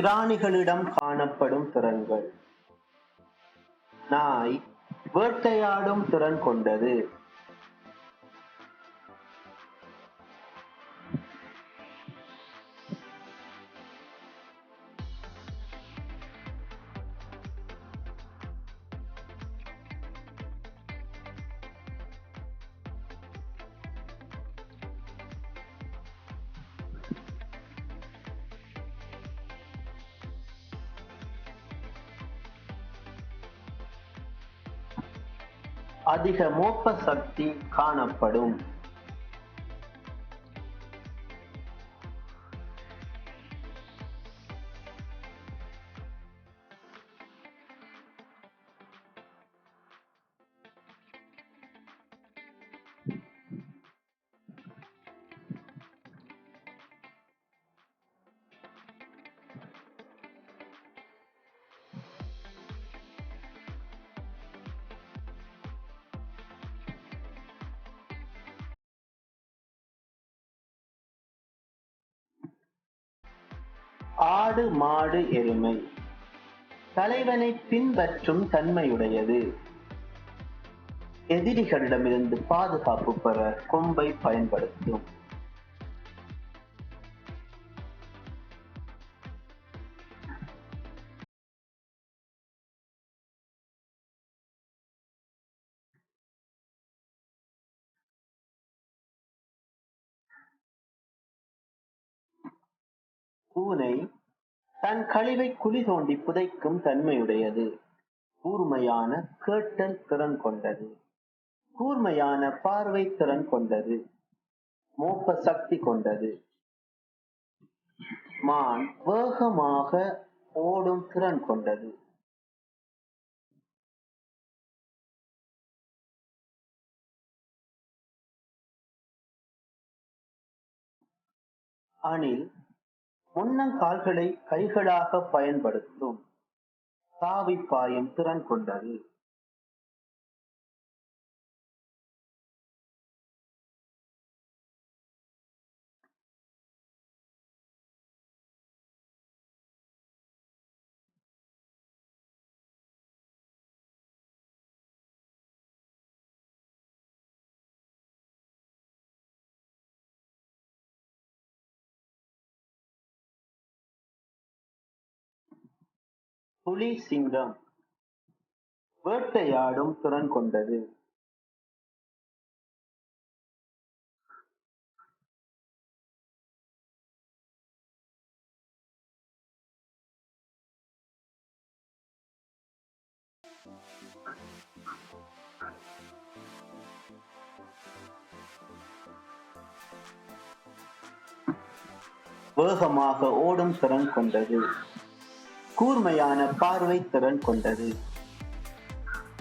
பிராணிகளிடம் காணப்படும் திறன்கள். நாய் வேட்டையாடும் திறன் கொண்டது. அதிக மோப்ப சக்தி காணப்படும். ஆடு மாடு எருமை. தலைவனை பின்பற்றும் தன்மையுடையது. எதிரிகளிடமிருந்து பாதுகாப்பு பெற கொம்பை பயன்படுத்தும். பூனை தன் கழிவை குழி தோண்டி புதைக்கும் தன்மையுடையது. கூர்மையான கேட்டல் திறன் கொண்டது. கூர்மையான பார்வை திறன் கொண்டது. மோப்ப சக்தி கொண்டது. மான் வேகமாக ஓடும் திறன் கொண்டது. அணில் முன்னங்கால்களை கைகளாக பயன்படுத்தும். தாவி பாயும் திறன் கொண்டது. புலி சிங்கம் வேட்டையாடும் திறன் கொண்டது. வேகமாக ஓடும் திறன் கொண்டது. கூர்மையான பார்வை திறன் கொண்டது.